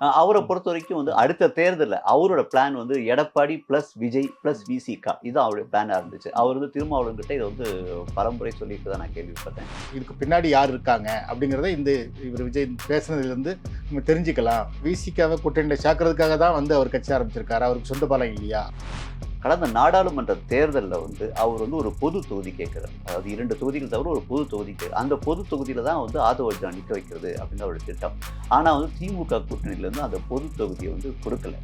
அவரை பொறுத்த வரைக்கும் வந்து அடுத்த தேர்தலில் அவரோட பிளான் வந்து எடப்பாடி ப்ளஸ் விஜய் ப்ளஸ் விசிகா இதுதான் அவருடைய பிளானாக இருந்துச்சு. அவர் வந்து திருமாவளவன் கிட்ட இதை வந்து பரம்பரை சொல்லிட்டு தான் நான் கேள்விப்பட்டேன். இதுக்கு பின்னாடி யார் இருக்காங்க அப்படிங்கிறத இந்த இவர் விஜய் பேசுனதுலேருந்து நம்ம தெரிஞ்சுக்கலாம். விசிகாவை கூட்டணியில் சேர்க்கறதுக்காக தான் வந்து அவர் கட்சி ஆரம்பிச்சிருக்காரு. அவருக்கு சொந்த பலம் இல்லையா? கடந்த நாடாளுமன்ற தேர்தலில் வந்து அவர் வந்து ஒரு பொது தொகுதி கேட்குறார். அதாவது இரண்டு தொகுதிகள் தவிர ஒரு பொது தொகுதி அந்த பொது தொகுதியில் தான் வந்து ஆதவர்ஜனா நிற்க வைக்கிறது அப்படின்னு அவருடைய திட்டம். ஆனால் வந்து திமுக கூட்டணியிலேருந்து அந்த பொது தொகுதியை வந்து கொடுக்கல.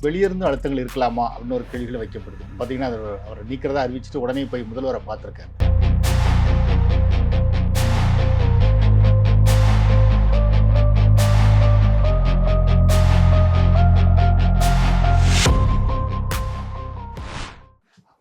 வெளியிருந்து அழுத்தங்கள் இருக்கலாமா? அப்படின்னு ஒரு கேள்விகள் வைக்கப்படுது. பார்த்தீங்கன்னா அவர் நீக்கிறதா அறிவிச்சுட்டு உடனே போய் முதல்வரை பார்த்துருக்காரு.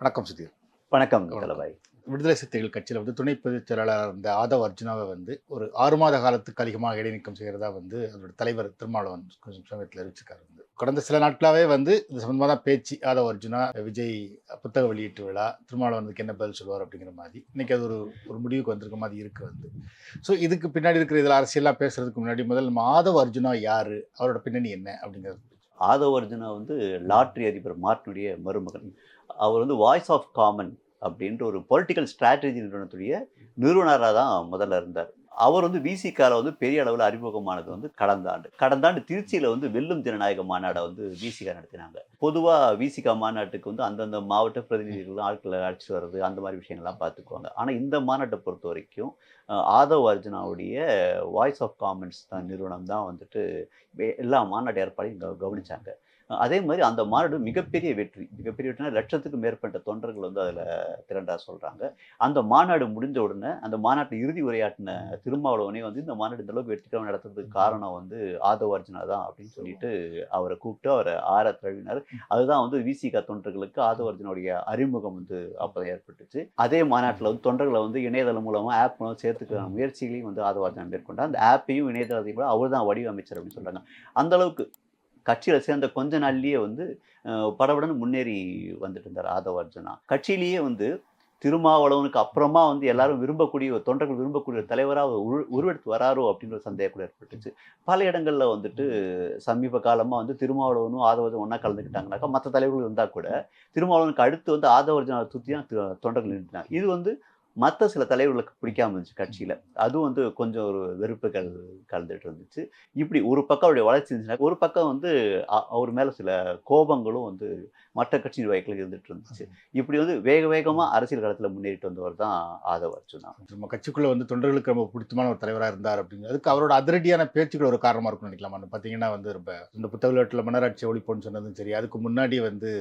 வணக்கம் சுதீர். வணக்கம் தலபாய் விடுதலை சிறுத்தைகள் கட்சியில் வந்து துணை பொதுச் செயலாளர் இருந்த ஆதவ் அர்ஜுனாவை வந்து ஒரு ஆறு மாத காலத்துக்கு அதிகமாக இடைநீக்கம் செய்கிறதா வந்து அதோட தலைவர் திருமாவளவன் கொஞ்சம் சமயத்தில் அறிவிச்சிருக்காரு வந்து. கடந்த சில நாட்களாகவே வந்து இது சம்பந்தமாக தான் பேச்சு ஆதவ் அர்ஜுனா விஜய் புத்தக வெளியீட்டு விழா திருமாவளவனுக்கு என்ன பதில் சொல்லுவார் அப்படிங்கிற மாதிரி இன்னைக்கு அது ஒரு ஒரு முடிவுக்கு வந்திருக்க மாதிரி இருக்கு வந்து. ஸோ இதுக்கு பின்னாடி இருக்கிற இதில் அரசியல்லாம் பேசுறதுக்கு முன்னாடி முதல்ல நம்ம ஆதவ் அர்ஜுனா யாரு? அவரோட பின்னணி என்ன அப்படிங்கிறது ஆதவர்ஜுனா வந்து லாட்ரி அதிபர் மார்ட்டினுடைய மருமகன். அவர் வந்து வாய்ஸ் ஆஃப் காமன் அப்படின்ற ஒரு பொலிட்டிக்கல் ஸ்ட்ராட்டஜி நிறுவனத்துடைய நிறுவனராக தான் முதல்ல இருந்தார். அவர் வந்து விசிகால வந்து பெரிய அளவில் அறிமுகமானது வந்து கடந்த ஆண்டு. கடந்த ஆண்டு திருச்சியில் வந்து வெல்லும் ஜனநாயக மாநாடை வந்து விசிகா நடத்தினாங்க. பொதுவாக விசிகா மாநாட்டுக்கு வந்து அந்தந்த மாவட்ட பிரதிநிதிகள் ஆட்களை அழைச்சிட்டு வர்றது அந்த மாதிரி விஷயங்கள்லாம் பார்த்துக்குவாங்க. ஆனால் இந்த மாநாட்டை பொறுத்த வரைக்கும் ஆதவ் அர்ஜுனாவுடைய வாய்ஸ் ஆஃப் காமன்ஸ் தான் நிறுவனம் தான் வந்துட்டு எல்லா மாநாட்டு ஏற்பாடையும் கவ- கவனிச்சாங்க. அதே மாதிரி அந்த மாநாடு மிகப்பெரிய வெற்றி. மிகப்பெரிய வெற்றினா லட்சத்துக்கு மேற்பட்ட தொண்டர்கள் வந்து அதில் திரண்டா சொல்கிறாங்க அந்த மாநாடு முடிஞ்ச உடனே அந்த மாநாட்டில் இறுதி உரையாற்றின திருமாவளவனே வந்து இந்த மாநாடு இந்த அளவுக்கு வெற்றிகரமாக நடத்துறதுக்கு காரணம் வந்து ஆதவ அர்ஜுனா தான் அப்படின்னு சொல்லிட்டு அவரை கூப்பிட்டு அவரை ஆற தழுவினார். அதுதான் வந்து விசிகா தொண்டர்களுக்கு ஆதவ அர்ஜுனுடைய அறிமுகம் வந்து அப்போ ஏற்பட்டுச்சு. அதே மாநாட்டில் வந்து தொண்டர்களை வந்து இணையதளம் மூலமாக ஆப் மூலம் சேர்த்துக்கிற முயற்சிகளையும் வந்து ஆதவ அர்ஜுனா மேற்கொண்டார். அந்த ஆப்பையும் இணையதளத்தையும் கூட அவர் தான் வடிவமைச்சர் அப்படின்னு சொல்கிறாங்க அந்த அளவுக்கு கட்சியில் சேர்ந்த கொஞ்ச நாள்லயே வந்து படபடன்னு முன்னேறி வந்துட்டு இருந்தார் ஆதவ அர்ஜுனா. கட்சியிலேயே வந்து திருமாவளவனுக்கு அப்புறமா வந்து எல்லாரும் விரும்பக்கூடிய ஒரு தொண்டர்கள் விரும்பக்கூடிய ஒரு தலைவராக உரு உருவெடுத்து வராரோ அப்படின்ற ஒரு சந்தேகம் கூட ஏற்பட்டுச்சு. பல இடங்களில் வந்துட்டு சமீப காலமாக வந்து திருமாவளவனும் ஆதவர்ஜன் ஒன்றா கலந்துக்கிட்டாங்கனாக்கா மற்ற தலைவர்கள் இருந்தால் கூட திருமாவளவனுக்கு அடுத்து வந்து ஆதவர்ஜனை சுற்றி தான் தொண்டர்கள் நின்றுட்டாங்க இது வந்து மற்ற சில தலைவர்களுக்கு பிடிக்காம இருந்துச்சு கட்சியில். அதுவும் வந்து கொஞ்சம் ஒரு வெறுப்புகள் கலந்துட்டு இருந்துச்சு. இப்படி ஒரு பக்கம் அவருடைய வளர்ச்சி இருந்துச்சுன்னா ஒரு பக்கம் வந்து அவர் மேலே சில கோபங்களும் வந்து மற்ற கட்சி நிர்வாகிகளுக்கு இருந்துட்டு இருந்துச்சு. இப்படி வந்து வேக வேகமாக அரசியல் களத்தில் முன்னேறிட்டு வந்தவர் தான் ஆதவ அர்ஜுனா. நம்ம கட்சிக்குள்ள வந்து தொண்டர்களுக்கு ரொம்ப பிடித்தமான ஒரு தலைவராக இருந்தார் அப்படிங்கிறது அதுக்கு அவரோட அதிரடியான பேச்சுக்கள் ஒரு காரணமா இருக்கும்னு நினைக்கலாமா? பார்த்தீங்கன்னா வந்து ரொம்ப இந்த புத்தக விளையாட்டில் மன்னராட்சி ஒழிப்போன்னு சொன்னதும் சரி அதுக்கு முன்னாடி வந்து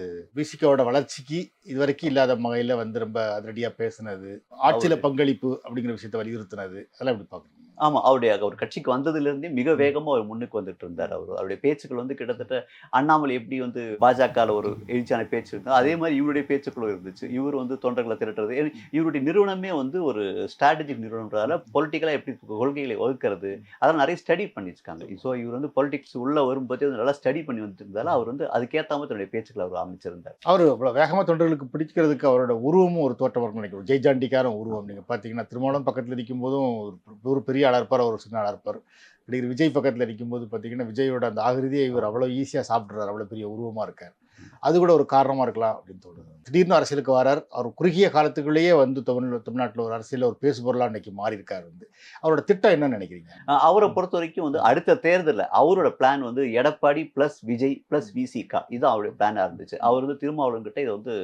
விசிகாவோட வளர்ச்சிக்கு இதுவரைக்கும் இல்லாத வகையில் வந்து ரொம்ப அதிரடியாக பேசுனது. ஆட்சியில பங்களிப்பு அப்படிங்கிற விஷயத்தை வலியுறுத்தினது. அதெல்லாம் எப்படி பார்க்குறீங்க? ஆமாம் அவருடைய அவர் கட்சிக்கு வந்ததுலேருந்தே மிக வேகமாக அவர் முன்னுக்கு வந்துட்டு இருந்தார் அவர். அவருடைய பேச்சுக்கள் வந்து கிட்டத்தட்ட அண்ணாமலை எப்படி வந்து பாஜகவில் ஒரு எழுச்சியான பேச்சு இருந்தோ அதே மாதிரி இவருடைய பேச்சுக்களும் இருந்துச்சு. இவர் வந்து தொண்டர்களை திரட்டுறது. இவருடைய நிறுவனமே வந்து ஒரு ஸ்ட்ராட்டஜிக் நிறுவனம்ன்றதால பொலிட்டிக்கலாக எப்படி கொள்கைகளை வகுக்கிறது அதெல்லாம் நிறைய ஸ்டடி பண்ணியிருக்காங்க ஸோ இவர் வந்து பொலிட்டிக்ஸ் உள்ளே வரும்போதே வந்து நல்லா ஸ்டடி பண்ணி வந்துருந்தால அவர் வந்து அதுக்கேற்ற மாதிரி தன்னுடைய பேச்சுக்களை அவர் அமைச்சிருந்தார். அவர் இவ்வளோ வேகமாக தொண்டர்களுக்கு பிடிக்கிறதுக்கு அவரோட உருவமும் ஒரு இருக்கும்னு நினைக்கிறோம் ஜெய்ஜாண்டிக்கார உருவம். நீங்கள் பார்த்தீங்கன்னா திருமணம் பக்கத்தில் நிற்கும் போதும் ஒரு பெரிய ஆளாக இருப்பார் அவர் ஒரு சின்ன ஆளாக இருப்பார். நடிகர் விஜய் பக்கத்தில் நிற்கும்போது பார்த்தீங்கன்னா விஜயோட அந்த ஆகிருதியை இவர் அவ்வளோ ஈஸியாக சாப்பிட்றாரு அவ்வளோ பெரிய உருவமாக இருக்கார். அது கூட ஒரு காரணமாக இருக்கலாம் அப்படின்னு தோணுது. திடீர்னு அரசியலுக்கு வரார். அவர் குறுகிய காலத்துக்குள்ளேயே வந்து தமிழ் தமிழ்நாட்டில் ஒரு அரசியலில் ஒரு பேசுபொருளாக இன்னைக்கு மாறி இருக்கார் வந்து. அவரோட திட்டம் என்ன நினைக்கிறீங்க? அவரை பொறுத்த வரைக்கும் வந்து அடுத்த தேர்தலில் அவரோட பிளான் வந்து எடப்பாடி ப்ளஸ் விஜய் ப்ளஸ் விசிகா இதுதான் அவருடைய பிளானாக இருந்துச்சு. அவர் வந்து திருமாவளவன்கிட்ட இதை வந்து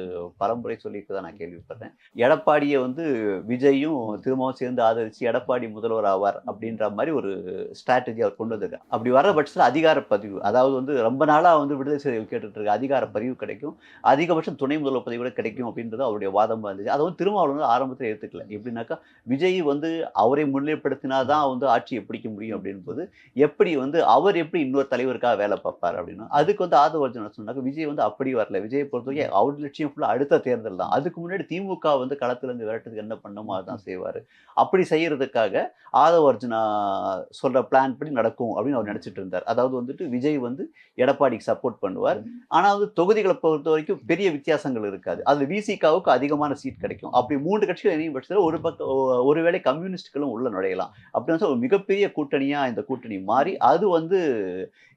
பரம்பரை சொல்லிட்டு தான் நான் கேள்விப்பட்டேன். எடப்பாடியை வந்து விஜயும் திரும்பவும் சேர்ந்து ஆதரித்து எடப்பாடி முதல்வர் ஆவார் அப்படின்ற மாதிரி ஒரு ஸ்ட்ராட்டஜி அவர் கொண்டு வந்திருக்கார். அப்படி வர பட்சத்தில் அதிகார பதிவு அதாவது வந்து ரொம்ப நாளாக வந்து விடுதலை செய்திகள் கேட்டுட்டு இருக்க அதிகார பதிவு கிடைக்கும். அதிகபட்சம் துணை முதல்வர் கூட கிடைக்கும் அப்படின்றது அவருடைய வாதமாக இருந்துச்சு. அதை வந்து திருமாவளவன் ஆரம்பத்தில் ஏற்றுக்கல எப்படின்னாக்கா விஜய் வந்து அவரை முன்னிலைப்படுத்தினா தான் வந்து ஆட்சியை பிடிக்க முடியும் அப்படின்போது எப்படி வந்து அவர் எப்படி இன்னொரு தலைவருக்காக வேலை பார்ப்பார் அப்படின்னா அதுக்கு வந்து ஆதவர்ஜன சொன்னாக்க விஜய் வந்து அப்படி வரல. விஜயை பொறுத்தவரைக்கும் அவர் லட்சியம் ஃபுல்லாக அடுத்த தேர்தல் தான். அதுக்கு முன்னாடி திமுக வந்து களத்துலேருந்து விரட்டுறதுக்கு என்ன பண்ணணுமோ அதுதான் செய்வார். அப்படி செய்யறதுக்காக ஆதவர்ஜுனா சொல்ற பிளான் படி நடக்கும் அப்படின்னு அவர் நினைச்சிட்டு இருந்தார். அதாவது வந்துட்டு விஜய் வந்து எடப்பாடிக்கு சப்போர்ட் பண்ணுவார். ஆனால் வந்து தொகுதிகளை பொறுத்த வரைக்கும் பெரிய வித்தியாசங்கள் இருக்காது. அது விசிகாவுக்கு அதிகமான சீட் கிடைக்கும். அப்படி மூன்று கட்சிகள் இணையும் பட்சத்தில் ஒரு பக்கம் ஒருவேளை கம்யூனிஸ்டுகளும் உள்ள நுழையலாம். அப்படின்னு ஒரு மிகப்பெரிய கூட்டணியா இந்த கூட்டணி மாறி அது வந்து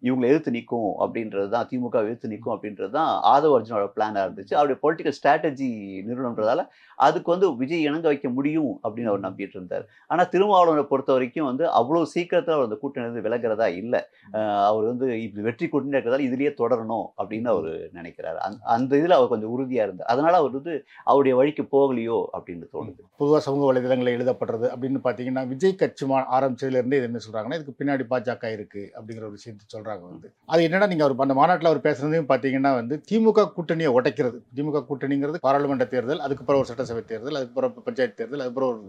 இவங்களை எதிர்த்து நிற்கும் அப்படின்றது தான் திமுக எதிர்த்து நிற்கும் அப்படின்றது தான் ஆதவ அர்ஜுனோட பிளானாக இருந்துச்சு. அவருடைய பொலிட்டிக்கல் ஸ்ட்ராட்டஜி நிறுவனம்ன்றதால அதுக்கு வந்து விஜய் இணங்க வைக்க முடியும் அப்படின்னு அவர் நம்பிட்டு இருந்தார். ஆனால் திருமாவளவனை பொறுத்த வரைக்கும் வந்து அவ்வளோ சீக்கிரத்தில் அவர் அந்த கூட்டணி விலகிறதா இல்லை. அவர் வந்து இப்படி வெற்றி கூட்டணி இருக்கிறதால இதுலயே தொடரணும் அப்படின்னு அவர் நினைக்கிறாரு. அந்த அந்த இதில் அவர் கொஞ்சம் உறுதியாக இருந்தார். அதனால அவர் வந்து அவருடைய வழிக்கு போகலையோ அப்படின்னு தோணுது. பொதுவாக சமூக வலைதளங்களில் எழுதப்படுறது அப்படின்னு பார்த்தீங்கன்னா விஜய் கட்சி மா ஆரம்பிச்சதுலேருந்து இது என்ன சொல்கிறாங்கன்னா இதுக்கு பின்னாடி பாஜக இருக்குது அப்படிங்கிற ஒரு விஷயத்தை சொல்கிறாங்க வந்து. அது என்னன்னா நீங்கள் அவர் அந்த மாநாட்டில் அவர் பேசுனதையும் பார்த்தீங்கன்னா வந்து திமுக கூட்டணியை உடைக்கிறது. திமுக கூட்டணிங்கிறது பாராளுமன்ற தேர்தல் அதுக்கப்புறம் ஒரு சட்டசபை தேர்தல் அதுக்கப்புறம் பஞ்சாயத்து தேர்தல் அதுக்கப்புறம் ஒரு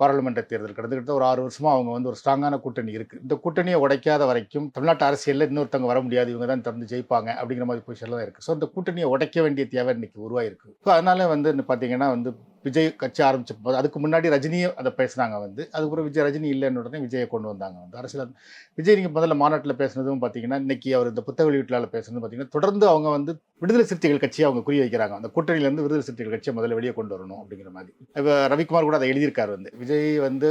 பாராளுமன்ற தேர்தல் கிட்டத்தட்ட ஒரு ஆறு வருஷமாக அவங்க வந்து ஒரு ஸ்ட்ராங்கான கூட்டணி இருக்குது இந்த கூட்டணியை உடைக்காத வரைக்கும் தமிழ்நாட்டு அரசியலில் இன்னொருத்தவங்க வர முடியாது. இவங்க தான் திறந்து ஜெயிப்பாங்க அப்படிங்கிற மாதிரி பொசிஷனில் தான் இருக்குது ஸோ இந்த கூட்டணியை உடைக்க வேண்டிய தேவை இன்னைக்கு உருவாயிருக்கு. ஸோ அதனால வந்து பார்த்திங்கன்னா பார்த்தீங்கன்னா வந்து விஜய் கட்சி ஆரம்பிச்ச போது அதுக்கு முன்னாடி ரஜினியை அதை பேசினாங்க வந்து. அதுக்கப்புறம் விஜய் ரஜினி இல்லைன்னு உடனே விஜயை கொண்டு வந்தாங்க வந்து. அரசியல் விஜய் நீங்கள் முதல்ல மாநாட்டில் பேசுனதும் பார்த்தீங்கன்னா இன்னைக்கு அவர் இந்த புத்தக வெளியீட்டில் பேசுனதும் பார்த்தீங்கன்னா தொடர்ந்து அவங்க வந்து விடுதலை சிறுத்தைகள் கட்சியை அவங்க குறி வைக்கிறாங்க. அந்த கூட்டணியிலேருந்து விடுதலை சிறுத்தைகள் கட்சியை முதல்ல வெளியே கொண்டு வரணும் அப்படிங்கிற மாதிரி. இப்போ ரவிக்குமார் கூட அதை எழுதியிருக்காரு வந்து. விஜய் வந்து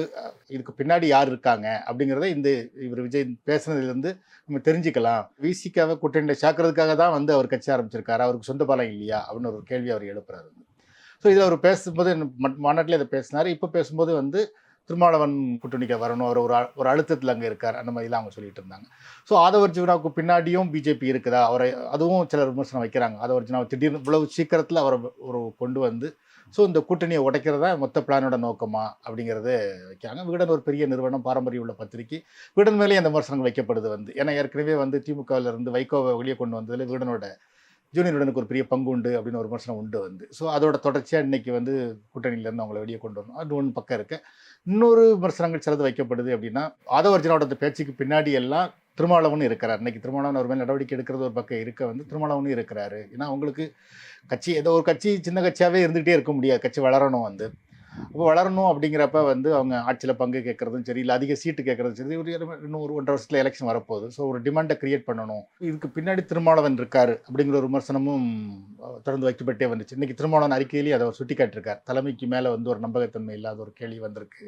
இதுக்கு பின்னாடி யார் இருக்காங்க அப்படிங்கிறத இந்த இவர் விஜய் பேசுனதுலேருந்து நம்ம தெரிஞ்சுக்கலாம். விசிக்காவை கூட்டணியில் சேர்க்கறதுக்காக தான் வந்து அவர் கட்சி ஆரம்பிச்சிருக்காரு. அவருக்கு சொந்த பலம் இல்லையா அப்படின்னு ஒரு கேள்வி அவர் எழுப்புறாரு ஸோ இதில் அவர் பேசும்போது ம- மாநாட்டில் இதை பேசினார். இப்போ பேசும்போது வந்து திருமாவளவன் கூட்டணிக்கு வரணும். அவர் ஒரு ஒரு அழுத்தத்தில் அங்கே இருக்கார். அந்த மாதிரிலாம் அவங்க சொல்லிட்டு இருந்தாங்க. ஸோ ஆதவர்ஜுனாவுக்கு பின்னாடியும் பிஜேபி இருக்குதா? அவரை அதுவும் சிலர் விமர்சனம் வைக்கிறாங்க. ஆதவர் திடீர்னு இவ்வளவு சீக்கிரத்தில் அவரை ஒரு கொண்டு வந்து ஸோ இந்த கூட்டணியை உடைக்கிறதா மொத்த பிளானோட நோக்கமா? அப்படிங்கிறத வைக்கிறாங்க. வீடன் ஒரு பெரிய நிறுவனம் பாரம்பரியம் உள்ள பத்திரிக்கை. வீடன் மேலேயே அந்த விமர்சனங்கள் வைக்கப்படுது வந்து. ஏன்னா ஏற்கனவே வந்து திமுகவில் இருந்து வைகோவை வெளியே கொண்டு வந்ததில் வீடனோட ஜூனியருடனுக்கு ஒரு பெரிய பங்கு உண்டு அப்படின்னு ஒரு விமர்சனம் உண்டு வந்து. ஸோ அதோட தொடர்ச்சியாக இன்றைக்கி வந்து கூட்டணியிலேருந்து அவங்கள வெளியே கொண்டு வரணும். அது ஒன்று பக்கம் இருக்கு. இன்னொரு விமர்சனங்கள் சிலது வைக்கப்படுது அப்படின்னா ஆதவர்ஜனோட அந்த பேச்சுக்கு பின்னாடி எல்லாம் திருமாவளவன் இருக்கிறார். இன்னைக்கு திருமாவளவன் ஒரு மேல் நடவடிக்கை எடுக்கிறது ஒரு பக்கம் இருக்க வந்து திருமாவளவனும் இருக்கிறாரு. ஏன்னா அவங்களுக்கு கட்சி ஏதோ ஒரு கட்சி சின்ன கட்சியாகவே இருந்துகிட்டே இருக்க முடியாது. கட்சி வளரணும் வந்து. அப்போ வளரணும் அப்படிங்கிறப்ப வந்து அவங்க ஆட்சியில் பங்கு கேட்குறதும் சரி இல்லை அதிக சீட்டு கேட்குறதும் சரி ஒரு இன்னும் ஒரு ஒன்றரை வருஷத்தில் எலெக்ஷன் வரப்போகுது. ஸோ ஒரு டிமாண்டை கிரியேட் பண்ணணும். இதுக்கு பின்னாடி திருமாவளவன் இருக்கார் அப்படிங்கிற ஒரு விமர்சனமும் தொடர்ந்து வைக்கப்பட்டே வந்துச்சு. இன்றைக்கி திருமாவளவன் அறிக்கையிலேயே அதை அவர் சுட்டி காட்டியிருக்கார் தலைமைக்கு மேலே வந்து ஒரு நம்பகத்தன்மை இல்லாத ஒரு கேள்வி வந்திருக்கு.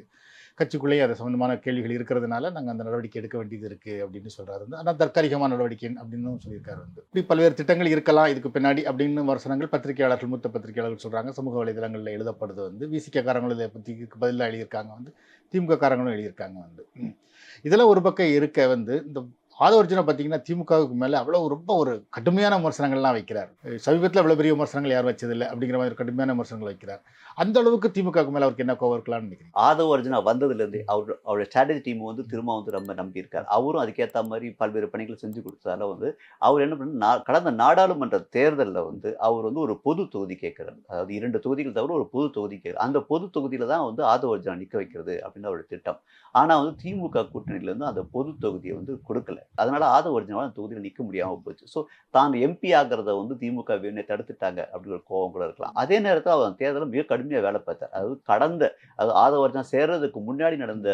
கட்சிக்குள்ளேயே அது சம்மந்தமான கேள்விகள் இருக்கிறதுனால நாங்கள் அந்த நடவடிக்கை எடுக்க வேண்டியது இருக்குது அப்படின்னு சொல்கிறாரு வந்து ஆனால் தற்காலிகமான நடவடிக்கை அப்படின்னு சொல்லியிருக்காரு வந்து. இப்படி பல்வேறு திட்டங்கள் இருக்கலாம் இதுக்கு பின்னாடி அப்படின்னு விமர்சனங்கள் பத்திரிகையாளர்கள் மூத்த பத்திரிகையாளர்கள் சொல்கிறாங்க சமூக வலைதளங்களில் எழுதப்படுது வந்து. விசிக்ககாரங்களும் இதை பற்றி பதிலாக எழுதியிருக்காங்க வந்து. திமுக காரங்களும் எழுதியிருக்காங்க வந்து. இதெல்லாம் ஒரு பக்கம் இருக்க வந்து இந்த ஆதவர்ஜனை பார்த்தீங்கன்னா திமுகவுக்கு மேலே அவ்வளோ ரொம்ப ஒரு கடுமையான விமர்சனங்கள்லாம் வைக்கிறார். சமீபத்தில் அவ்வளோ பெரிய விமர்சனங்கள் யாரும் வச்சதில்லை அப்படிங்கிற மாதிரி ஒரு கடுமையான விமர்சனங்கள் வைக்கிறார். அந்த அளவுக்கு திமுகவுக்கு மேலே அவருக்கு என்ன கோவம் இருக்கலாம்னு ஆதவ அர்ஜுனா வந்ததுலேருந்து அவர் அவருடைய ஸ்ட்ராட்டஜி டீம் வந்து திரும்ப வந்து ரொம்ப நம்பியிருக்கார். அவரும் அதுக்கேற்ற மாதிரி பல்வேறு பணிகளை செஞ்சு கொடுத்ததால வந்து அவர் என்ன பண்ண நா கடந்த நாடாளுமன்ற தேர்தலில் வந்து அவர் வந்து ஒரு பொது தொகுதி கேட்குறாரு. அதாவது இரண்டு தொகுதிகள் தவிர ஒரு பொது தொகுதி கேட்குறாரு. அந்த பொது தொகுதியில் தான் வந்து ஆதவ அர்ஜுனா நிற்க வைக்கிறது அப்படின்னு அவருடைய திட்டம். ஆனால் வந்து திமுக கூட்டணியிலேருந்து அந்த பொது தொகுதியை வந்து கொடுக்கல. அதனால ஆதவ அர்ஜுனாவால் அந்த தொகுதியில் நிற்க முடியாமல் போச்சு. ஸோ தான் எம்பி ஆகிறத வந்து திமுக வேணே தடுத்துட்டாங்க அப்படிங்கிற ஒரு கோவம் கூட இருக்கலாம். அதே நேரத்தில் அவர் தேர்தலில் மிக கடுமையாக வேலை பார்த்தார். அதாவது கடந்த அது ஆதவர்ஜனா சேர்றதுக்கு முன்னாடி நடந்த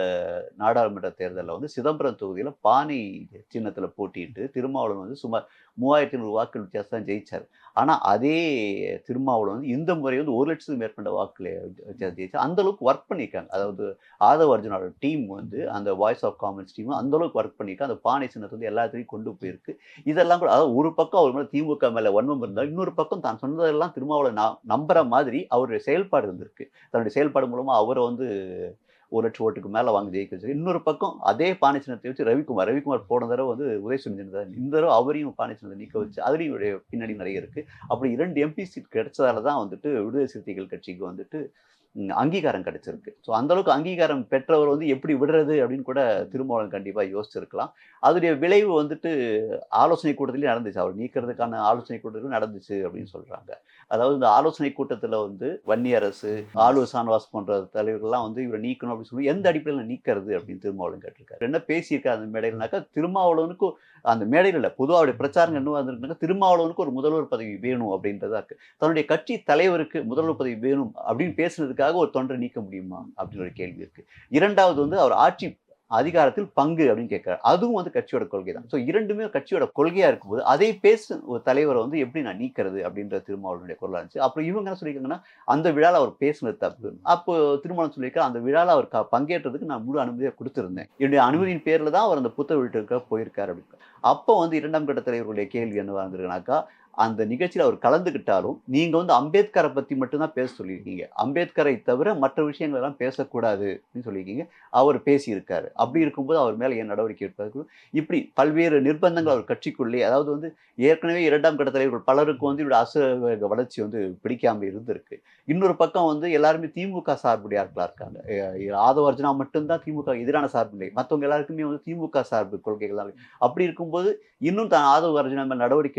நாடாளுமன்ற தேர்தலில் வந்து சிதம்பரம் தொகுதியில் பானை சின்னத்தில் போட்டிட்டு திருமாவளவன் வந்து சுமார் மூவாயிரத்தி ஐநூறு வாக்கு வித்தியாசம் தான் ஜெயிச்சார். ஆனால் அதே திருமாவளவன் வந்து இந்த முறை வந்து ஒரு லட்சத்துக்கு மேற்பட்ட வாக்கில் வித்தியாசம் அந்தளவுக்கு அந்த அளவுக்கு ஒர்க் பண்ணியிருக்காங்க அதாவது ஆதவ அர்ஜுனோட டீம் வந்து அந்த வாய்ஸ் ஆஃப் காமன்ஸ் டீம் அந்தளவுக்கு ஒர்க் பண்ணியிருக்காங்க அந்த பானை சின்னத்தை வந்து எல்லாத்துலேயும் கொண்டு போயிருக்கு. இதெல்லாம் கூட அதாவது ஒரு பக்கம் அவர் மேலே திமுக மேலே வன்மம் இருந்தால் இன்னொரு பக்கம் தான் சொன்னதெல்லாம் திருமாவளவன் நான் நம்புற மாதிரி அவருடைய செயல்பாடு இருந்திருக்கு. தன்னுடைய செயல்பாடு மூலமாக அவரை வந்து ஒரு லட்சம் ஓட்டுக்கு மேலே வாங்கி ஜெயிக்க வச்சு இன்னொரு பக்கம் அதே பானை சின்னத்தை வச்சு ரவிக்குமார் ரவிக்குமார் போன தடவை வந்து உதயசுரஞ்சன் தான். இந்த தடவை அவரையும் பானை சின்னத்தை நிற்க வச்சு அதுலேயும் பின்னாடி நிறைய இருக்கு. அப்படி இரண்டு எம்பி சீட் கிடைச்சதால தான் வந்துட்டு விடுதலை சிறுத்தைகள் கட்சிக்கு வந்துட்டு அங்கீகாரம் கிடைச்சிருக்கு. ஸோ அந்தளவுக்கு அங்கீகாரம் பெற்றவர் வந்து எப்படி விடுறது அப்படின்னு கூட திருமாவளவன் கண்டிப்பாக யோசிச்சிருக்கலாம். அதோடைய விளைவு வந்துட்டு ஆலோசனை கூட்டத்திலேயே நடந்துச்சு. அவர் நீக்கிறதுக்கான ஆலோசனை கூட்டத்திலும் நடந்துச்சு அப்படின்னு சொல்கிறாங்க அதாவது இந்த ஆலோசனை கூட்டத்தில் வந்து வன்னியரசு ஆலூர் சானவாஸ் போன்ற தலைவர்கள்லாம் வந்து இவரை நீக்கணும் அப்படின்னு சொல்லி எந்த அடிப்படையில் நீக்கிறது அப்படின்னு திருமாவளவன் கேட்டிருக்காரு. என்ன பேசியிருக்காரு அந்த மேடையில்னாக்கா திருமாவளவனுக்கும் அந்த மேடையில் இல்லை பொதுவாக அவருடைய பிரச்சாரம் என்ன வந்திருக்குனாக்கா திருமாவளவனுக்கு ஒரு முதல்வர் பதவி வேணும் அப்படின்றதா இருக்கு. தன்னுடைய கட்சி தலைவருக்கு முதல்வர் பதவி வேணும் அப்படின்னு பேசுனதுக்காக ஒரு தொண்டரை நீக்க முடியுமா? அப்படின்னு ஒரு கேள்வி இருக்குது இரண்டாவது வந்து அவர் ஆட்சி அதிகாரத்தில் பங்கு அப்படின்னு கேட்கிறார். அதுவும் வந்து கட்சியோட கொள்கை தான் ஸோ இரண்டுமே கட்சியோட கொள்கையா இருக்கும்போது அதை பேச ஒரு தலைவரை வந்து எப்படி நான் நீக்கிறது அப்படின்ற திருமாவளவனுடைய குரலாக இருந்துச்சு. அப்புறம் இவங்க என்ன சொல்லியிருக்காங்கன்னா அந்த விழாவில் அவர் பேசுனது தப்பு. அப்போ திருமணம் சொல்லியிருக்காரு அந்த விழாவில் அவர் பங்கேற்றதுக்கு நான் முழு அனுமதியை கொடுத்துருந்தேன். என்னுடைய அனுமதியின் பேரில் தான் அவர் அந்த புத்தக வீட்டுக்கு போயிருக்காரு அப்படின்னு. அப்போ வந்து இரண்டாம் கட்ட தலைவர்களுடைய கேள்வி என்னவா இருந்திருக்குனாக்கா அந்த நிகழ்ச்சியில் அவர் கலந்துக்கிட்டாலும் நீங்கள் வந்து அம்பேத்கரை பற்றி மட்டும்தான் பேச சொல்லியிருக்கீங்க. அம்பேத்கரை தவிர மற்ற விஷயங்கள் எல்லாம் பேசக்கூடாது அப்படின்னு சொல்லியிருக்கீங்க. அவர் பேசியிருக்காரு. அப்படி இருக்கும்போது அவர் மேலே ஏன் நடவடிக்கை எடுப்பதற்கு? இப்படி பல்வேறு நிர்பந்தங்கள் அவர் கட்சிக்குள்ளே அதாவது வந்து ஏற்கனவே இரண்டாம் கட்ட தலைவர்கள் பலருக்கு வந்து இவருடைய அசுர வளர்ச்சி வந்து பிடிக்காமல் இருந்திருக்கு. இன்னொரு பக்கம் வந்து எல்லாருமே திமுக சார்புடையார்களாக இருக்காங்க. ஆதவர்ஜனா மட்டும்தான் திமுக எதிரான சார்பு இல்லை. மற்றவங்க எல்லாருக்குமே வந்து திமுக சார்பு கொள்கைகள் அப்படி இருக்கும்போது இன்னும் தான் ஆதவ அர்ஜுனா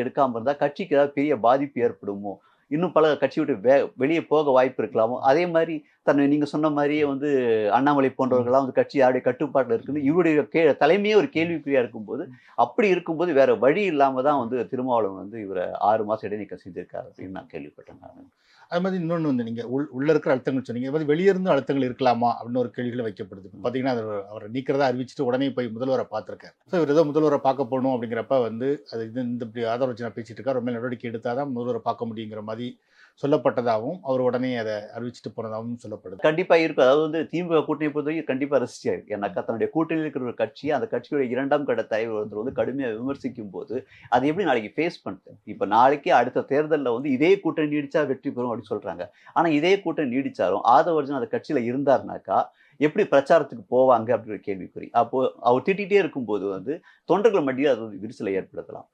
எடுக்காமல் இருந்தால் கட்சி கட்சிக்கு ஏதாவது பெரிய பாதிப்பு ஏற்படுமோ? இன்னும் பல கட்சி விட்டு வே வெளியே போக வாய்ப்பு இருக்கலாமோ? அதே மாதிரி தன்னை நீங்க சொன்ன மாதிரியே வந்து அண்ணாமலை போன்றவர்கள்லாம் வந்து கட்சி யாருடைய கட்டுப்பாட்டில் இருக்குன்னு இவருடைய கே தலைமையே ஒரு கேள்விக்குறியா இருக்கும்போது அப்படி இருக்கும்போது வேற வழி இல்லாம தான் வந்து திருமாவளவன் வந்து இவரை ஆறு மாசம் இடைநீக்கம் செஞ்சிருக்காரு அப்படின்னு நான் கேள்விப்பட்டேன் நான். அது மாதிரி இன்னொன்று வந்து நீங்கள் உள் உள்ள இருக்கிற அழுத்தங்கள் சொன்னீங்க. அது மாதிரி வெளியே இருந்து அழுத்தங்கள் இருக்கலாமா? அப்படின்னு ஒரு கேள்விகள் வைக்கப்படுது. பார்த்தீங்கன்னா அது அவரை நீக்கிறதா அறிவிச்சிட்டு உடனே போய் முதல்வரை பார்த்துருக்காரு. ஸோ இவர் ஏதோ முதல்வரை பார்க்க போகணும் அப்படிங்கிறப்ப வந்து அது இது இந்த இப்படி ஆதரவு நான் பேசிட்டு இருக்காரு. ரொம்ப நடவடிக்கை எடுத்தால் தான் முதல்வரை பார்க்க முடியுங்கிற மாதிரி சொல்லப்பட்டதாகவும் அவர் உடனே அதை அறிவிச்சிட்டு போனதாகவும் சொல்லப்படுது. கண்டிப்பா இருக்கும் அதாவது வந்து திமுக கூட்டணி பொறுத்தவரைக்கும் கண்டிப்பா ரசிச்சா இருக்கு ஏன்னாக்கா தன்னுடைய கூட்டணியில் இருக்கிற ஒரு கட்சி அந்த கட்சியோட இரண்டாம் கட்ட தலைவர் ஒருத்தர் வந்து கடுமையா விமர்சிக்கும் போது அது எப்படி நாளைக்கு ஃபேஸ் பண்ணுது இப்ப நாளைக்கு அடுத்த தேர்தல்ல வந்து இதே கூட்டணி நீடிச்சா வெற்றி பெறும் அப்படின்னு சொல்றாங்க. ஆனா இதே கூட்டம் நீடித்தாலும் ஆதவர்ஜன் அந்த கட்சியில இருந்தாருனாக்கா எப்படி பிரச்சாரத்துக்கு போவாங்க அப்படின்ற கேள்விக்குறி. அப்போ அவர் திட்டிகிட்டே இருக்கும்போது வந்து தொண்டர்கள் மத்தியில் அது வந்து விரிசலை ஏற்படுத்தலாம்.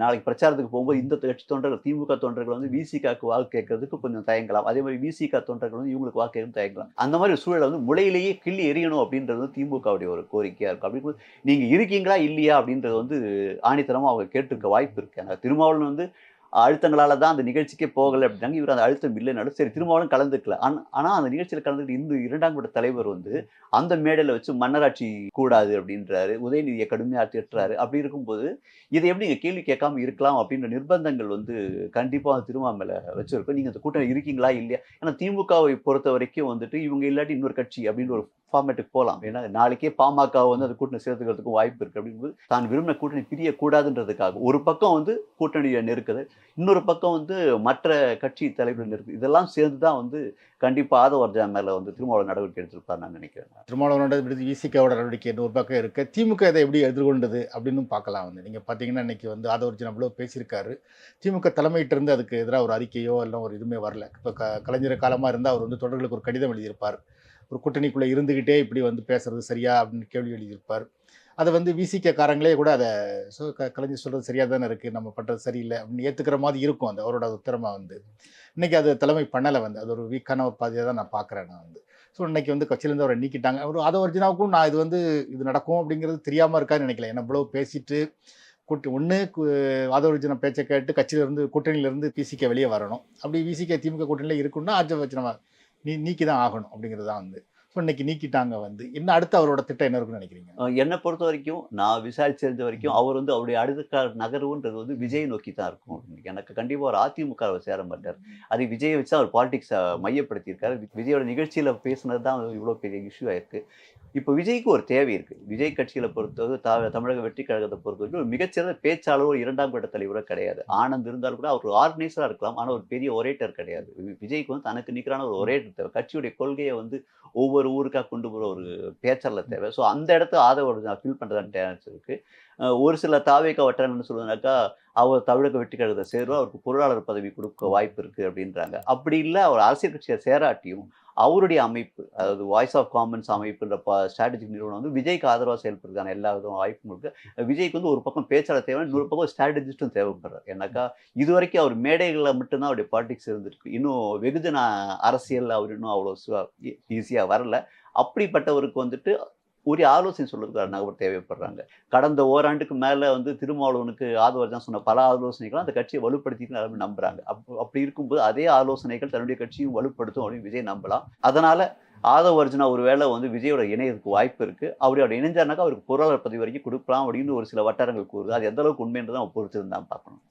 நாளைக்கு பிரச்சாரத்துக்கு போகும்போது இந்த கட்சி தொண்டர்கள் திமுக தொண்டர்கள் வந்து விசிகாக்கு வாக்கு கேட்கறதுக்கு கொஞ்சம் தயங்கலாம். அதே மாதிரி விசிகா தொண்டர்கள் வந்து இவங்களுக்கு வாக்கு கேட்கும் தயங்கலாம். அந்த மாதிரி ஒரு சூழலை வந்து முளையிலேயே கிள்ளி எறியணும் அப்படின்றது வந்து திமுகவுடைய ஒரு கோரிக்கையாக இருக்கும். அப்படின்னு நீங்கள் நீங்க இருக்கீங்களா இல்லையா அப்படின்றது வந்து ஆணித்தரமாக அவங்க கேட்டிருக்க வாய்ப்பு இருக்கு. திருமாவளவன் வந்து அழுத்தங்களால தான் அந்த நிகழ்ச்சிக்கே போகலை அப்படின்னாங்க. இவர் அந்த அழுத்தம் இல்லைனாலும் சரி திரும்பவும் கலந்துக்கல. ஆனால் ஆனால் அந்த நிகழ்ச்சியில் கலந்துக்கிட்டு இந்த இரண்டாம் கட்ட தலைவர் வந்து அந்த மேடையில் வச்சு மன்னராட்சி கூடாது அப்படின்றாரு உதயநிதியை கடுமையாக திட்டுறாரு. அப்படி இருக்கும்போது இதை எப்படி நீங்கள் கேள்வி கேட்காம இருக்கலாம் அப்படின்ற நிர்பந்தங்கள் வந்து கண்டிப்பாக திருமா வச்சுருக்கோம். நீங்கள் அந்த கூட்டம் இருக்கீங்களா இல்லையா? ஏன்னா திமுகவை பொறுத்த வரைக்கும் வந்துட்டு இவங்க இல்லாட்டி இன்னொரு கட்சி அப்படின்னு ஒரு ஃபார்மேட்டுக்கு போகலாம் ஏன்னா நாளைக்கே பாமக வந்து அந்த கூட்டணி சேர்த்துக்கிறதுக்கும் வாய்ப்பு இருக்குது அப்படிங்கும்போது தான் விரும்பின கூட்டணி பிரியக்கூடாதுன்றதுக்காக. ஒரு பக்கம் வந்து கூட்டணியை நெருக்குது இன்னொரு பக்கம் வந்து மற்ற கட்சி தலைவர்கள் நெருக்கு இதெல்லாம் சேர்ந்து தான் வந்து கண்டிப்பாக ஆதவர்ஜா மேலே வந்து திருமாவளவன் நடவடிக்கை எடுத்திருப்பார் நான் நினைக்கிறேன் திருமாவளவனோட விடுதி விசிகாவோட நடவடிக்கை ஒரு பக்கம் இருக்க. திமுக இதை எப்படி எதிர்கொண்டது அப்படின்னு பார்க்கலாம் வந்து. நீங்கள் பார்த்தீங்கன்னா இன்னைக்கு வந்து ஆதவர்ஜன் அவ்வளோ பேசியிருக்காரு. திமுக தலைமையிட்டிருந்து அதுக்கு எதிராக ஒரு அறிக்கையோ இல்லை ஒரு இதுவுமே வரல. இப்போ க கலைஞர் காலமாக இருந்தால் அவர் வந்து தொடர்களுக்கு ஒரு கடிதம் எழுதியிருப்பார். ஒரு கூட்டணிக்குள்ளே இருந்துக்கிட்டே இப்படி வந்து பேசுறது சரியா அப்படின்னு கேள்வி எழுதியிருப்பார். அதை வந்து விசிக்க காரங்களே கூட அதை ஸோ க கலைஞர் சொல்கிறது சரியாக தானே இருக்குது நம்ம பண்ணுறது சரியில்லை அப்படின்னு ஏற்றுக்கிற மாதிரி இருக்கும் அந்த அவரோட உத்தரமாக வந்து. இன்றைக்கி அது தலைமை பண்ணலை வந்து அது ஒரு வீக்கான ஒரு பாதியாக தான் நான் பார்க்குறேன் நான் வந்து. ஸோ இன்னைக்கு வந்து கட்சியிலேருந்து அவரை நீக்கிட்டாங்க. அவர் அதை ஒரிஜினாவுக்கும் நான் இது வந்து இது நடக்கும் அப்படிங்கிறது தெரியாமல் இருக்கான்னு நினைக்கல. ஏன்னா இவ்வளோ பேசிட்டு கூட்டு ஒன்று ஆதவர்ஜன பேச்சை கேட்டு கட்சியிலேருந்து கூட்டணியிலேருந்து பிசிக்க வெளியே வரணும். அப்படி விசிக்க திமுக கூட்டணியில் இருக்குன்னா ஆஜவர்ஜனமா நீ நீக்கி தான் ஆகணும் அப்படிங்கிறது தான் வந்து. ஸோ இன்னைக்கு நீக்கிட்டாங்க வந்து. என்ன அடுத்து அவரோட திட்டம் என்ன இருக்குன்னு நினைக்கிறீங்க? என்னை பொறுத்த வரைக்கும் நான் விசாரிச்சு தெரிஞ்ச வரைக்கும் அவர் வந்து அவருடைய அடுத்த நகர்வுன்றது வந்து விஜய் நோக்கி தான் இருக்கும். எனக்கு கண்டிப்பா ஒரு அதிமுக அவர் சேர மாட்டார். அது விஜயை வச்சு அவர் பாலிடிக்ஸை மையப்படுத்தியிருக்காரு. விஜயோட நிகழ்ச்சியில பேசுனது தான் இவ்வளோ பெரிய இஷ்யூ ஆயிருக்கு. இப்போ விஜய்க்கு ஒரு தேவை இருக்குது விஜய் கட்சிகளை பொறுத்தவரை த தமிழக வெற்றி கழகத்தை பொறுத்த வரைக்கும் ஒரு மிகச்சிறந்த பேச்சாளரோ இரண்டாம் கட்ட தலைவரோ கிடையாது. ஆனந்த் இருந்தாலும் கூட அவர் ஒரு இருக்கலாம். ஆனால் ஒரு பெரிய ஒரேட்டர் கிடையாது. விஜய்க்கு வந்து தனக்கு நிற்கிறான ஒரு ஒரேட்டர் தேவை. கட்சியுடைய கொள்கையை வந்து ஒவ்வொரு ஊருக்காக கொண்டு போகிற ஒரு பேச்சாளர் தேவை. ஸோ அந்த இடத்த ஆதரவு நான் ஃபீல் பண்ணுறதான டேலன்ஸ் இருக்குது ஒரு சில தாவேக்கா வட்டாரன்னு சொல்லுவாங்கனாக்கா அவர் தமிழக வெற்றி கழகத்தை அவருக்கு பொருளாளர் பதவி கொடுக்க வாய்ப்பு இருக்குது அப்படின்றாங்க. அப்படி இல்லை அவர் அரசியல் கட்சியை சேராட்டியும் அவருடைய அமைப்பு அதாவது வாய்ஸ் ஆஃப் காமன்ஸ் அமைப்புன்ற ஸ்ட்ராட்டஜிக் நிறுவனம் வந்து விஜய்க்கு ஆதரவாக செயல்படுறதுக்கான எல்லா விதமான வாய்ப்பும் இருக்குது விஜய்க்கு வந்து ஒரு பக்கம் பேச்சாளர் தேவை இன்னொரு பக்கம் ஸ்ட்ராட்டஜிஸ்ட்டும் தேவைப்படுறார். ஏன்னாக்கா இது வரைக்கும் அவர் மேடைகளில் மட்டும்தான் அவருடைய பாலிடிக்ஸ் இருந்திருக்கு. இன்னும் வெகுஜன அரசியல் அவர் இன்னும் அவ்வளோ ஈஸியாக வரல. அப்படிப்பட்டவருக்கு வந்துட்டு ஒரு ஆலோசனை சொல்றதுக்கு நபர் தேவைப்படுறாங்க. கடந்த ஓராண்டுக்கு மேலே வந்து திருமாவளவனுக்கு ஆதவர்ஜன் சொன்ன பல ஆலோசனைகளும் அந்த கட்சியை வலுப்படுத்திட்டு எல்லாருமே நம்புறாங்க. அப்போ அப்படி இருக்கும்போது அதே ஆலோசனைகள் தன்னுடைய கட்சியும் வலுப்படுத்தும் அப்படின்னு விஜய் நம்பலாம். அதனால ஆதவ அர்ஜுனா ஒருவேளை வந்து விஜயோட இணையதுக்கு வாய்ப்பு இருக்கு. அவரோட இணைஞ்சாருனாக்கா அவருக்கு பொருளாதார பதவி வரைக்கும் கொடுக்கலாம் அப்படின்னு ஒரு சில வட்டாரங்கள் கூறுது. அது எந்த அளவுக்கு உண்மைன்றதை அவன் பொறுத்திருந்தான் பார்க்கணும்.